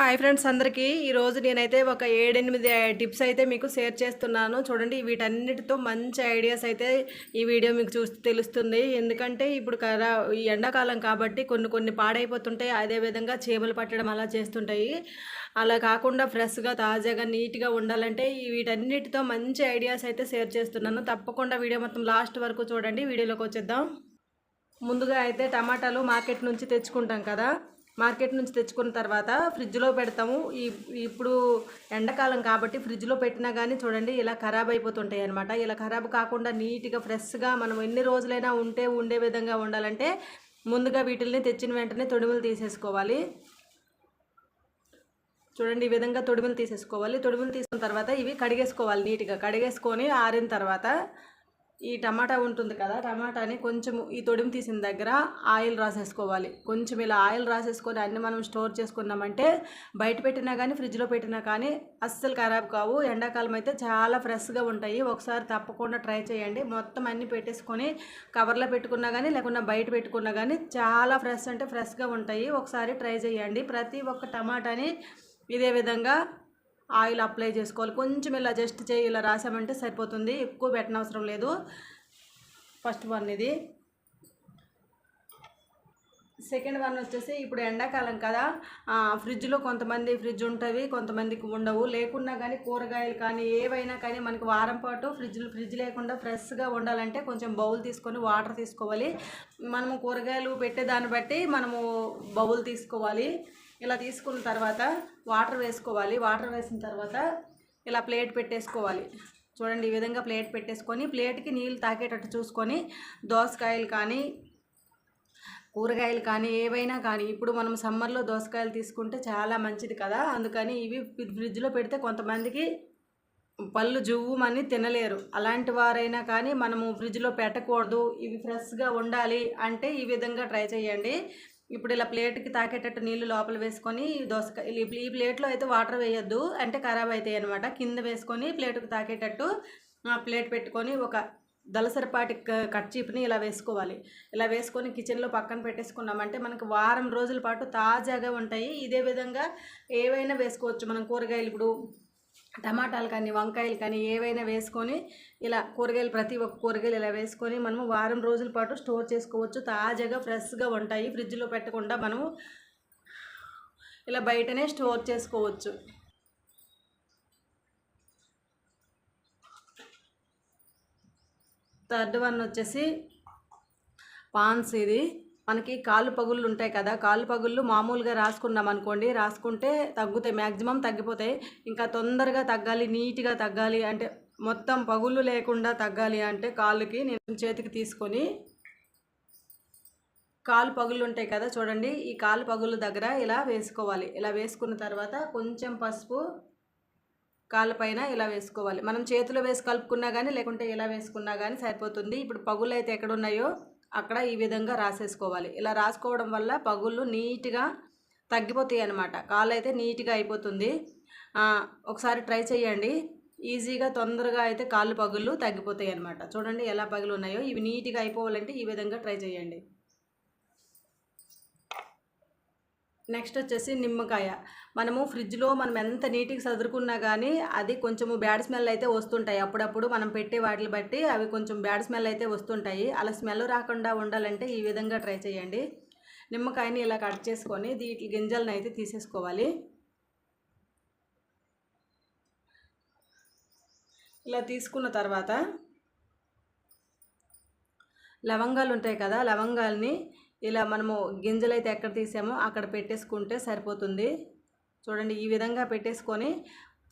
Hi friends అందరికీ. ఈరోజు నేనైతే ఒక ఏడెనిమిది టిప్స్ అయితే మీకు షేర్ చేస్తున్నాను. చూడండి వీటన్నిటితో మంచి ఐడియాస్ అయితే ఈ వీడియో మీకు చూస్తే తెలుస్తుంది. ఎందుకంటే ఇప్పుడు కరా ఈ ఎండాకాలం కాబట్టి కొన్ని కొన్ని పాడైపోతుంటాయి. అదేవిధంగా చేపలు పట్టడం అలా చేస్తుంటాయి. అలా కాకుండా ఫ్రెష్గా తాజాగా నీట్గా ఉండాలంటే ఈ వీటన్నిటితో మంచి ఐడియాస్ అయితే షేర్ చేస్తున్నాను. తప్పకుండా వీడియో మొత్తం లాస్ట్ వరకు చూడండి. వీడియోలోకి వచ్చేద్దాం. ముందుగా అయితే టమాటాలు మార్కెట్ నుంచి తెచ్చుకుంటాం కదా. మార్కెట్ నుంచి తెచ్చుకున్న తర్వాత ఫ్రిడ్జ్లో పెడతాము. ఈ ఇప్పుడు ఎండాకాలం కాబట్టి ఫ్రిడ్జ్లో పెట్టినా కానీ చూడండి ఇలా ఖరాబ్ అయిపోతుంటాయి అనమాట ఇలా ఖరాబ్ కాకుండా నీట్గా ఫ్రెష్గా మనం ఎన్ని రోజులైనా ఉంటే ఉండే విధంగా ఉండాలంటే ముందుగా వీటిల్ని తెచ్చిన వెంటనే తొడిములు తీసేసుకోవాలి. చూడండి ఈ విధంగా తొడిములు తీసేసుకోవాలి. తొడిములు తీసుకున్న తర్వాత ఇవి కడిగేసుకోవాలి నీట్గా. కడిగేసుకొని ఆరిన తర్వాత ఈ టమాటా ఉంటుంది కదా టమాటాని కొంచెం ఈ తొడిమి తీసిన దగ్గర ఆయిల్ రాసేసుకోవాలి. కొంచెం ఇలా ఆయిల్ రాసేసుకొని అన్ని మనం స్టోర్ చేసుకున్నామంటే బయట పెట్టినా కానీ ఫ్రిడ్జ్లో పెట్టినా కానీ అస్సలు ఖరాబ్ కావు. ఎండాకాలం అయితే చాలా ఫ్రెష్గా ఉంటాయి. ఒకసారి తప్పకుండా ట్రై చేయండి. మొత్తం అన్నీ పెట్టేసుకొని కవర్లో పెట్టుకున్నా కానీ లేకుండా బయట పెట్టుకున్నా కానీ చాలా ఫ్రెష్ అంటే ఫ్రెష్గా ఉంటాయి. ఒకసారి ట్రై చేయండి. ప్రతి ఒక్క టమాటాని ఇదే విధంగా ఆయిల్ అప్లై చేసుకోవాలి. కొంచెం ఇలా జస్ట్ చేయి ఇలా రాసామంటే సరిపోతుంది. ఎక్కువ పెట్టనవసరం లేదు. ఫస్ట్ వన్ ఇది. సెకండ్ వన్ వచ్చేసి ఇప్పుడు ఎండాకాలం కదా ఫ్రిడ్జ్లో కొంతమంది ఫ్రిడ్జ్ ఉంటుంది కొంతమందికి ఉండవు. లేకున్నా కానీ కూరగాయలు కానీ ఏవైనా కానీ మనకి వారం పాటు ఫ్రిడ్జ్ ఫ్రిడ్జ్ లేకుండా ఫ్రెష్గా ఉండాలంటే కొంచెం బౌల్ తీసుకొని వాటర్ తీసుకోవాలి. మనము కూరగాయలు పెట్టే దాన్ని బట్టి మనము బౌల్ తీసుకోవాలి. ఇలా తీసుకున్న తర్వాత వాటర్ వేసుకోవాలి. వాటర్ వేసిన తర్వాత ఇలా ప్లేట్ పెట్టేసుకోవాలి. చూడండి ఈ విధంగా ప్లేట్ పెట్టేసుకొని ప్లేట్కి నీళ్ళు తాకేటట్టు చూసుకొని దోసకాయలు కానీ కూరగాయలు కానీ ఏవైనా కానీ ఇప్పుడు మనం సమ్మర్లో దోసకాయలు తీసుకుంటే చాలా మంచిది కదా. అందుకని ఇవి ఫ్రిడ్జ్లో పెడితే కొంతమందికి పళ్ళు జువ్వుమని తినలేరు. అలాంటి వారైనా కానీ మనము ఫ్రిడ్జ్లో పెట్టకూడదు ఇవి ఫ్రెష్గా ఉండాలి అంటే ఈ విధంగా ట్రై చేయండి. ఇప్పుడు ఇలా ప్లేట్కి తాకేటట్టు నీళ్ళు లోపల వేసుకొని దోసకాయ ఈ ప్లేట్లో అయితే వాటర్ వేయొద్దు. అంటే ఖరాబ్ అవుతాయి అనమాట కింద వేసుకొని ప్లేట్కి తాకేటట్టు ప్లేట్ పెట్టుకొని ఒక దలసరిపాటి క- కట్ చీప్ని ఇలా వేసుకోవాలి. ఇలా వేసుకొని కిచెన్లో పక్కన పెట్టేసుకున్నామంటే మనకు వారం రోజుల పాటు తాజాగా ఉంటాయి. ఇదే విధంగా ఏవైనా వేసుకోవచ్చు. మనం కూరగాయలు ఇప్పుడు టమాటాలు కానీ వంకాయలు కానీ ఏవైనా వేసుకొని ఇలా కూరగాయలు ప్రతి ఒక్క కూరగాయలు ఇలా వేసుకొని మనము వారం రోజుల పాటు స్టోర్ చేసుకోవచ్చు. తాజాగా ఫ్రెష్గా ఉంటాయి. ఫ్రిడ్జ్లో పెట్టకుండా మనము ఇలా బయటనే స్టోర్ చేసుకోవచ్చు. థర్డ్ వన్ వచ్చేసి పాన్స్ ఇది. మనకి కాళ్ళు పగుళ్ళు ఉంటాయి కదా కాళ్ళు పగుళ్ళు మామూలుగా రాసుకున్నాం అనుకోండి రాసుకుంటే తగ్గుతాయి మ్యాక్సిమం తగ్గిపోతాయి. ఇంకా తొందరగా తగ్గాలి నీట్గా తగ్గాలి అంటే మొత్తం పగుళ్ళు లేకుండా తగ్గాలి అంటే కాళ్ళకి నేను చేతికి తీసుకొని కాలు పగుళ్ళు ఉంటాయి కదా చూడండి ఈ కాలు పగులు దగ్గర ఇలా వేసుకోవాలి. ఇలా వేసుకున్న తర్వాత కొంచెం పసుపు కాళ్ళ పైన ఇలా వేసుకోవాలి? మనం చేతిలో వేసి కలుపుకున్నా కానీ లేకుంటే ఇలా వేసుకున్నా కానీ సరిపోతుంది. ఇప్పుడు పగుళ్ళు అయితే ఎక్కడ ఉన్నాయో అక్కడ ఈ విధంగా రాసేసుకోవాలి. ఇలా రాసుకోవడం వల్ల పగుళ్ళు నీట్గా తగ్గిపోతాయి అన్నమాట. కాళ్ళు అయితే నీట్గా అయిపోతుంది. ఒకసారి ట్రై చేయండి. ఈజీగా తొందరగా అయితే కాళ్ళు పగుళ్ళు తగ్గిపోతాయి అన్నమాట. చూడండి ఎలా పగులు ఉన్నాయో ఇవి నీట్గా అయిపోవాలంటే ఈ విధంగా ట్రై చేయండి. నెక్స్ట్ వచ్చేసి నిమ్మకాయ. మనము ఫ్రిడ్జ్లో మనం ఎంత నీట్గా సదురుకున్నా కానీ అది కొంచెము బ్యాడ్ స్మెల్ అయితే వస్తుంటాయి. అప్పుడప్పుడు మనం పెట్టే వాటిని బట్టి అవి కొంచెం బ్యాడ్ స్మెల్ అయితే వస్తుంటాయి. అలా స్మెల్ రాకుండా ఉండాలంటే ఈ విధంగా ట్రై చేయండి. నిమ్మకాయని ఇలా కట్ చేసుకొని వీటి గింజలను అయితే తీసేసుకోవాలి. ఇలా తీసుకున్న తర్వాత లవంగాలు ఉంటాయి కదా లవంగాల్ని ఇలా మనము గింజలు అయితే ఎక్కడ తీసామో అక్కడ పెట్టేసుకుంటే సరిపోతుంది. చూడండి ఈ విధంగా పెట్టేసుకొని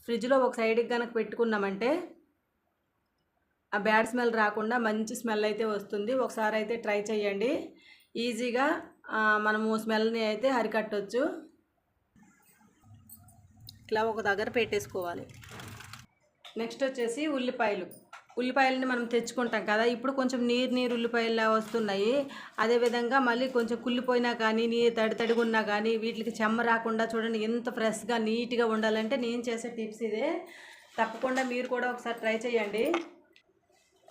ఫ్రిడ్జ్లో ఒక సైడ్కి కనుక పెట్టుకున్నామంటే ఆ బ్యాడ్ స్మెల్ రాకుండా మంచి స్మెల్ అయితే వస్తుంది. ఒకసారి అయితే ట్రై చేయండి. ఈజీగా మనము స్మెల్ని అయితే అరికట్టవచ్చు ఇట్లా ఒక దగ్గర పెట్టేసుకోవాలి. నెక్స్ట్ వచ్చేసి ఉల్లిపాయలు. ఉల్లిపాయలని మనం తెచ్చుకుంటాం కదా ఇప్పుడు కొంచెం నీరు నీరు ఉల్లిపాయలు వస్తున్నాయి. అదేవిధంగా మళ్ళీ కొంచెం కుళ్ళిపోయినా కానీ నీరు తడి తడిగున్నా కానీ వీటికి చెమ్మ రాకుండా చూడండి ఎంత ఫ్రెష్గా నీట్గా ఉండాలంటే నేను చేసే టిప్స్ ఇదే. తప్పకుండా మీరు కూడా ఒకసారి ట్రై చేయండి.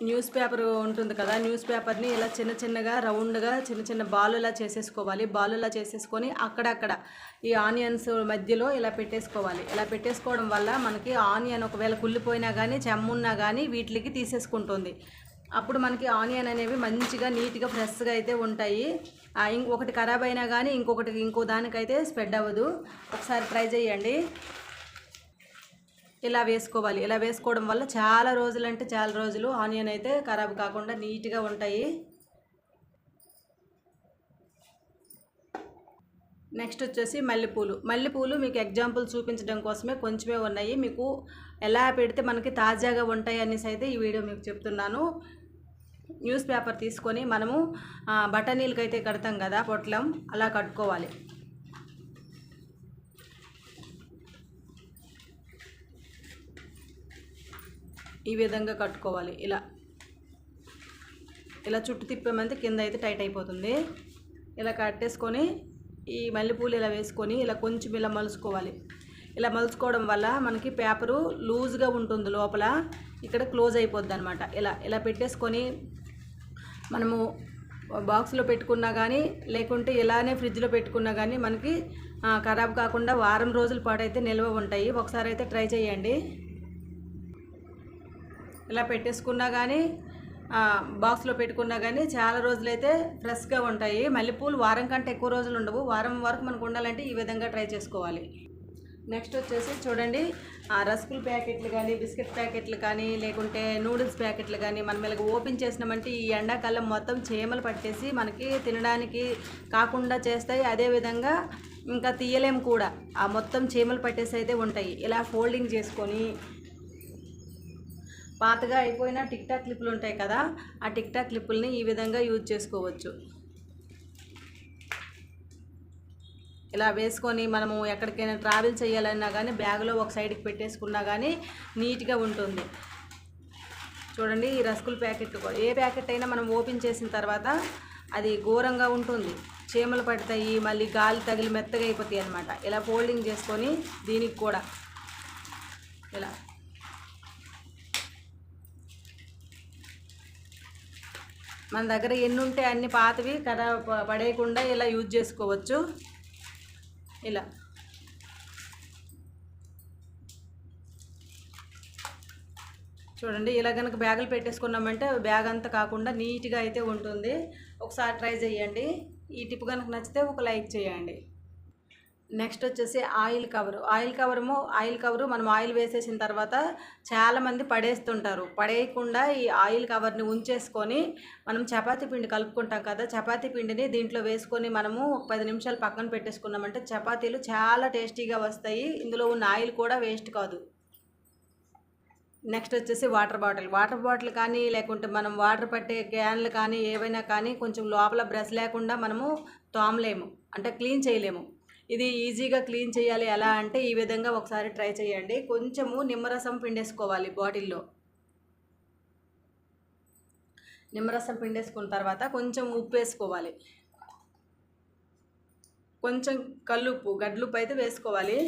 న్యూస్ పేపర్ ఉంటుంది కదా న్యూస్ పేపర్ని ఇలా చిన్న చిన్నగా రౌండ్గా చిన్న చిన్న బాలులా చేసేసుకోవాలి. బాలులా చేసేసుకొని అక్కడక్కడ ఈ ఆనియన్స్ మధ్యలో ఇలా పెట్టేసుకోవాలి. ఇలా పెట్టేసుకోవడం వల్ల మనకి ఆనియన్ ఒకవేళ కుళ్ళిపోయినా కానీ చెమ్మున్నా కానీ వీటికి తీసేసుకుంటుంది. అప్పుడు మనకి ఆనియన్ అనేవి మంచిగా నీట్గా ఫ్రెష్గా అయితే ఉంటాయి. ఇం- ఒకటి ఖరాబ్ అయినా కానీ ఇంకొకటి ఇంకో దానికైతే స్ప్రెడ్ అవ్వదు. ఒకసారి ట్రై చేయండి. ఇలా వేసుకోవాలి? ఇలా వేసుకోవడం వల్ల చాలా రోజులు అంటే చాలా రోజులు ఆనియన్ అయితే ఖరాబ్ కాకుండా నీట్గా ఉంటాయి. నెక్స్ట్ వచ్చేసి మల్లెపూలు. మల్లెపూలు మీకు ఎగ్జాంపుల్ చూపించడం కోసమే కొంచెమే ఉన్నాయి. మీకు ఎలా పెడితే మనకి తాజాగా ఉంటాయి అనేసి అయితే ఈ వీడియో మీకు చెప్తున్నాను. న్యూస్ పేపర్ తీసుకొని మనము ఆ, బఠానీలకి అయితే కడతాం కదా పొట్లం. అలా కట్టుకోవాలి ఈ విధంగా కట్టుకోవాలి. ఇలా ఇలా చుట్టు తిప్పామంటే కింద అయితే టైట్ అయిపోతుంది. ఇలా కట్టేసుకొని ఈ మల్లెపూలు ఇలా వేసుకొని ఇలా కొంచెం ఇలా మలుచుకోవాలి. ఇలా మలుచుకోవడం వల్ల మనకి పేపరు లూజ్గా ఉంటుంది లోపల. ఇక్కడ క్లోజ్ అయిపోద్ది అనమాట ఇలా ఇలా పెట్టేసుకొని మనము బాక్స్లో పెట్టుకున్నా కానీ లేకుంటే ఇలానే ఫ్రిడ్జ్లో పెట్టుకున్నా కానీ మనకి ఖరాబ్ కాకుండా వారం రోజుల పాటు అయితే నిల్వ ఉంటాయి. ఒకసారి అయితే ట్రై చేయండి. ఇలా పెట్టేసుకున్నా కానీ బాక్స్లో పెట్టుకున్నా కానీ చాలా రోజులైతే ఫ్రెష్గా ఉంటాయి. మల్లెపూలు వారం కంటే ఎక్కువ రోజులు ఉండవు. వారం వరకు మనకు ఉండాలంటే ఈ విధంగా ట్రై చేసుకోవాలి. నెక్స్ట్ వచ్చేసి చూడండి ఆ రస్కుల్ ప్యాకెట్లు కానీ బిస్కెట్ ప్యాకెట్లు కానీ లేకుంటే నూడిల్స్ ప్యాకెట్లు కానీ మనం ఇలాగ ఓపెన్ చేసినామంటే ఈ ఎండాకాలం మొత్తం చీమలు పట్టేసి మనకి తినడానికి కాకుండా చేస్తాయి. అదేవిధంగా ఇంకా తీయలేము కూడా. ఆ మొత్తం చీమలు పట్టేసి అయితే ఉంటాయి. ఇలా ఫోల్డింగ్ చేసుకొని పాతగా అయిపోయిన టిక్ టాక్ క్లిప్పులు ఉంటాయి కదా ఆ టిక్ టాక్ క్లిప్పుల్ని ఈ విధంగా యూజ్ చేసుకోవచ్చు. ఇలా వేసుకొని మనము ఎక్కడికైనా ట్రావెల్ చేయాలన్నా కానీ బ్యాగ్లో ఒక సైడ్కి పెట్టేసుకున్నా కానీ నీట్గా ఉంటుంది. చూడండి ఈ రస్కుల ప్యాకెట్ ఏ ప్యాకెట్ అయినా మనం ఓపెన్ చేసిన తర్వాత అది ఘోరంగా ఉంటుంది. చీమలు పడతాయి మళ్ళీ గాలి తగిలి మెత్తగా అయిపోతాయి అనమాట ఇలా ఫోల్డింగ్ చేసుకొని దీనికి కూడా ఇలా మన దగ్గర ఎన్ని ఉంటే అన్ని పాతవి కర పడేయకుండా ఇలా యూజ్ చేసుకోవచ్చు. ఇలా. చూడండి ఇలా కనుక బ్యాగులు పెట్టేసుకున్నామంటే బ్యాగ్ అంతా కాకుండా నీట్గా అయితే ఉంటుంది. ఒకసారి ట్రై చేయండి. ఈ టిప్ కనుక నచ్చితే ఒక లైక్ చేయండి. నెక్స్ట్ వచ్చేసి ఆయిల్ కవర్. ఆయిల్ కవరము ఆయిల్ కవరు మనం ఆయిల్ వేసేసిన తర్వాత చాలామంది పడేస్తుంటారు. పడేయకుండా ఈ ఆయిల్ కవర్ని ఉంచేసుకొని మనం చపాతీ పిండి కలుపుకుంటాం కదా చపాతీ పిండిని దీంట్లో వేసుకొని మనము ఒక పది నిమిషాలు పక్కన పెట్టేసుకున్నామంటే చపాతీలు చాలా టేస్టీగా వస్తాయి. ఇందులో ఉన్న ఆయిల్ కూడా వేస్ట్ కాదు. నెక్స్ట్ వచ్చేసి వాటర్ బాటిల్. వాటర్ బాటిల్ కానీ లేకుంటే మనం వాటర్ పట్టే క్యాన్లు కానీ ఏవైనా కానీ కొంచెం లోపల బ్రష్ లేకుండా మనము తోమలేము. అంటే క్లీన్ చేయలేము. ఇది ఈజీగా క్లీన్ చేయాలి ఎలా అంటే ఈ విధంగా ఒకసారి ట్రై చేయండి. కొంచెము నిమ్మరసం పిండేసుకోవాలి బాటిల్లో. నిమ్మరసం పిండేసుకున్న తర్వాత కొంచెం ఉప్పు వేసుకోవాలి. కొంచెం కల్లుప్పు గడ్లుప్పు అయితే వేసుకోవాలి.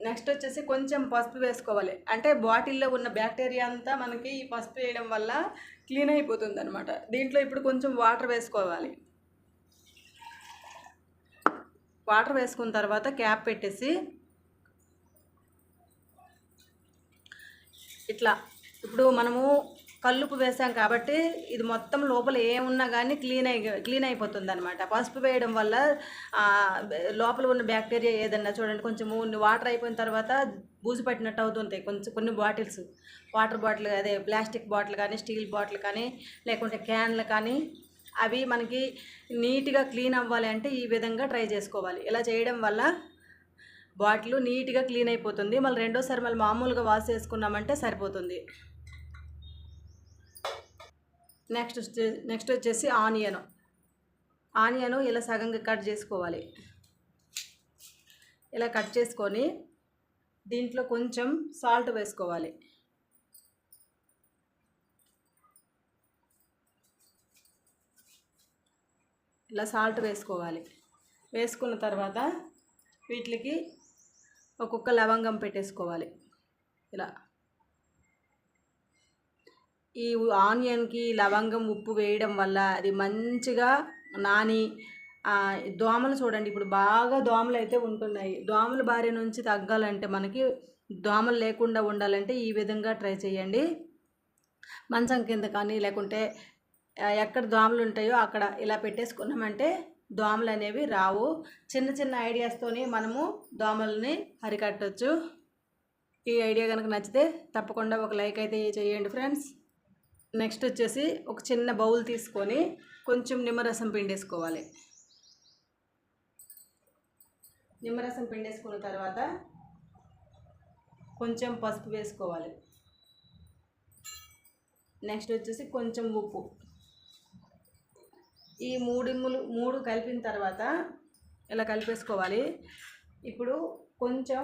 నెక్స్ట్ వచ్చేసి కొంచెం పసుపు వేసుకోవాలి. అంటే బాటిల్లో ఉన్న బ్యాక్టీరియా అంతా మనకి ఈ పసుపు వేయడం వల్ల క్లీన్ అయిపోతుంది అనమాట దీంట్లో ఇప్పుడు కొంచెం వాటర్ వేసుకోవాలి. వాటర్ వేసుకున్న తర్వాత క్యాప్ పెట్టేసి ఇట్లా ఇప్పుడు మనము కల్లుపు వేసాం కాబట్టి ఇది మొత్తం లోపల ఏమున్నా కానీ క్లీన్ అయి క్లీన్ అయిపోతుంది అనమాట పసుపు వేయడం వల్ల లోపల ఉన్న బ్యాక్టీరియా ఏదన్నా చూడండి కొంచెము వాటర్ అయిపోయిన తర్వాత బూజు పట్టినట్టు అవుతుంటాయి. కొంచెం కొన్ని బాటిల్స్ వాటర్ బాటిల్ అదే ప్లాస్టిక్ బాటిల్ కానీ స్టీల్ బాటిల్ కానీ లేకుంటే క్యాన్లు కానీ అవి మనకి నీట్గా క్లీన్ అవ్వాలి అంటే ఈ విధంగా ట్రై చేసుకోవాలి. ఇలా చేయడం వల్ల బాటిల్ నీట్గా క్లీన్ అయిపోతుంది. మళ్ళీ రెండోసారి మళ్ళీ మామూలుగా వాష్ చేసుకున్నామంటే సరిపోతుంది. నెక్స్ట్ నెక్స్ట్ వచ్చేసి ఆనియన్. ఆనియన్ ఇలా సగంగా కట్ చేసుకోవాలి. ఇలా కట్ చేసుకొని దీంట్లో కొంచెం సాల్ట్ వేసుకోవాలి. ఇట్లా సాల్ట్ వేసుకోవాలి. వేసుకున్న తర్వాత వీటికి ఒక్కొక్క లవంగం పెట్టేసుకోవాలి. ఇలా. ఈ ఆనియన్కి లవంగం ఉప్పు వేయడం వల్ల అది మంచిగా నాని దోమలు చూడండి. ఇప్పుడు బాగా దోమలు అయితే ఉంటున్నాయి. దోమల బారి నుంచి తగ్గాలంటే మనకి దోమలు లేకుండా ఉండాలంటే ఈ విధంగా ట్రై చేయండి. మంచం కింద కానీ లేకుంటే ఎక్కడ దోమలు ఉంటాయో అక్కడ ఇలా పెట్టేసుకున్నామంటే దోమలు అనేవి రావు. చిన్న చిన్న ఐడియాస్తోని మనము దోమల్ని అరికట్టచ్చు. ఈ ఐడియా కనుక నచ్చితే తప్పకుండా ఒక లైక్ అయితే చేయండి ఫ్రెండ్స్ నెక్స్ట్ వచ్చేసి ఒక చిన్న బౌల్ తీసుకొని కొంచెం నిమ్మరసం పిండేసుకోవాలి. నిమ్మరసం పిండేసుకున్న తర్వాత కొంచెం పసుపు వేసుకోవాలి. నెక్స్ట్ వచ్చేసి కొంచెం ఉప్పు. ఈ మూడిమ్ములు మూడు కలిపిన తర్వాత ఇలా కలిపేసుకోవాలి? ఇప్పుడు కొంచెం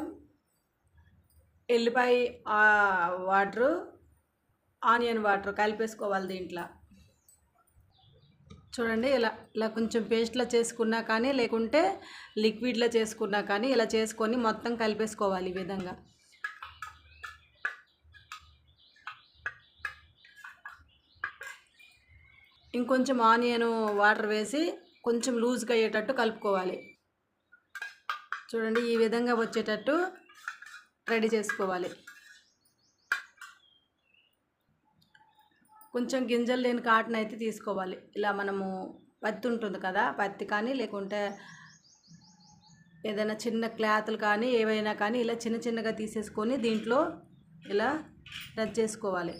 ఎల్లిపాయ వాటరు ఆనియన్ వాటర్ కలిపేసుకోవాలి దీంట్లో. చూడండి ఇలా ఇలా కొంచెం పేస్ట్లో చేసుకున్నా కానీ లేకుంటే లిక్విడ్లో చేసుకున్నా కానీ ఇలా చేసుకొని మొత్తం కలిపేసుకోవాలి ఈ విధంగా. ఇంకొంచెం ఆనియన్ వాటర్ వేసి కొంచెం లూజ్గా అయ్యేటట్టు కలుపుకోవాలి. చూడండి ఈ విధంగా వచ్చేటట్టు రెడీ చేసుకోవాలి. కొంచెం గింజలు లేని కాటన్ అయితే తీసుకోవాలి. ఇలా మనము పత్తి ఉంటుంది కదా పత్తి కానీ లేకుంటే ఏదైనా చిన్న క్లాత్లు కానీ ఏవైనా కానీ ఇలా చిన్న చిన్నగా తీసేసుకొని దీంట్లో ఇలా రద్ చేసుకోవాలి.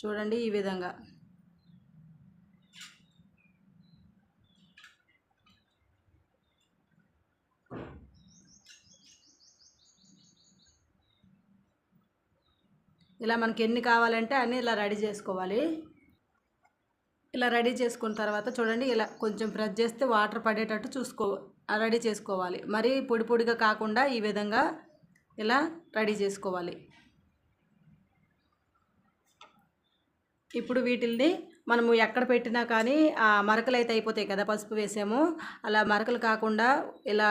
చూడండి ఈ విధంగా. ఇలా మనకి ఎన్ని కావాలంటే అన్నీ ఇలా రెడీ చేసుకోవాలి. ఇలా రెడీ చేసుకున్న తర్వాత చూడండి ఇలా కొంచెం ప్రెస్ చేస్తే వాటర్ పడేటట్టు చూసుకో రెడీ చేసుకోవాలి. మరీ పొడి పొడిగా కాకుండా ఈ విధంగా ఇలా రెడీ చేసుకోవాలి. ఇప్పుడు వీటిల్ని మనము ఎక్కడ పెట్టినా కానీ ఆ మరకలు అయితే అయిపోతాయి కదా పసుపు వేసాము. అలా మరకలు కాకుండా ఇలా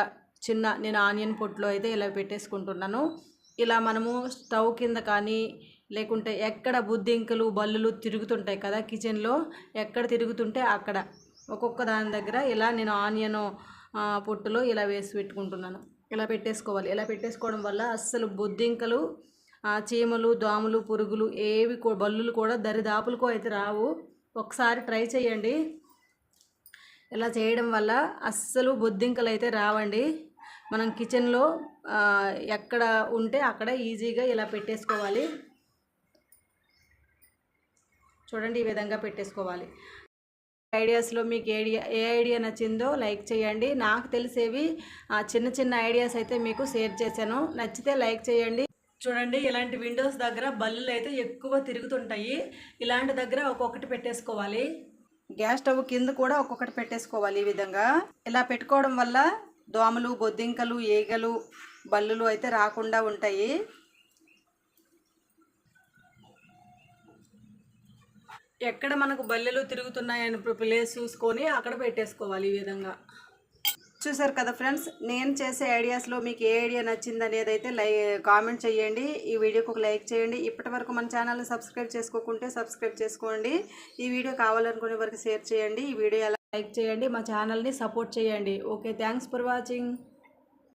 చిన్న నేను ఆనియన్ పొట్టులో అయితే ఇలా పెట్టేసుకుంటున్నాను. ఇలా మనము స్టవ్ కింద కానీ లేకుంటే ఎక్కడ బుద్ధింకలు బల్లులు తిరుగుతుంటాయి కదా కిచెన్లో ఎక్కడ తిరుగుతుంటే అక్కడ. ఒక్కొక్క దాని దగ్గర ఇలా నేను ఆనియన్ పొట్టులో ఇలా వేసి పెట్టుకుంటున్నాను. ఇలా పెట్టేసుకోవాలి. ఇలా పెట్టేసుకోవడం వల్ల అస్సలు బొద్దింకలు చీమలు దోమలు పురుగులు ఏవి బల్లులు కూడా దరిదాపులకు అయితే రావు. ఒకసారి ట్రై చేయండి ఇలా చేయడం వల్ల అస్సలు బొద్దింకలు అయితే రావండి. మనం కిచెన్లో ఎక్కడ ఉంటే అక్కడ ఈజీగా ఇలా పెట్టేసుకోవాలి. చూడండి ఈ విధంగా పెట్టేసుకోవాలి. ఐడియాస్లో మీకు ఏడియా ఐడియా ఏ ఐడియా నచ్చిందో లైక్ చేయండి నాకు తెలిసేవి చిన్న చిన్న ఐడియాస్ అయితే మీకు షేర్ చేశాను. నచ్చితే లైక్ చేయండి చూడండి ఇలాంటి విండోస్ దగ్గర బల్లులు అయితే ఎక్కువ తిరుగుతుంటాయి. ఇలాంటి దగ్గర ఒక్కొక్కటి పెట్టేసుకోవాలి. గ్యాస్ స్టవ్ కింద కూడా ఒక్కొక్కటి పెట్టేసుకోవాలి ఈ విధంగా. ఇలా పెట్టుకోవడం వల్ల దోమలు బొద్దింకలు ఈగలు బల్లులు అయితే రాకుండా ఉంటాయి. ఎక్కడ మనకు బల్లెలు తిరుగుతున్నాయని ప్లేస్ చూసుకొని అక్కడ పెట్టేసుకోవాలి ఈ విధంగా. చూసారు కదా ఫ్రెండ్స్ నేను చేసే ఐడియాస్లో మీకు ఏ ఐడియా నచ్చింది అనేది అయితే లై కామెంట్ చేయండి. ఈ వీడియోకి ఒక లైక్ చేయండి. ఇప్పటి వరకు మన ఛానల్ని సబ్స్క్రైబ్ చేసుకోకుంటే సబ్స్క్రైబ్ చేసుకోండి. ఈ వీడియో కావాలనుకునే వరకు షేర్ చేయండి. ఈ వీడియో ఎలా లైక్ చేయండి మా ఛానల్ని సపోర్ట్ చేయండి. Okay thanks for watching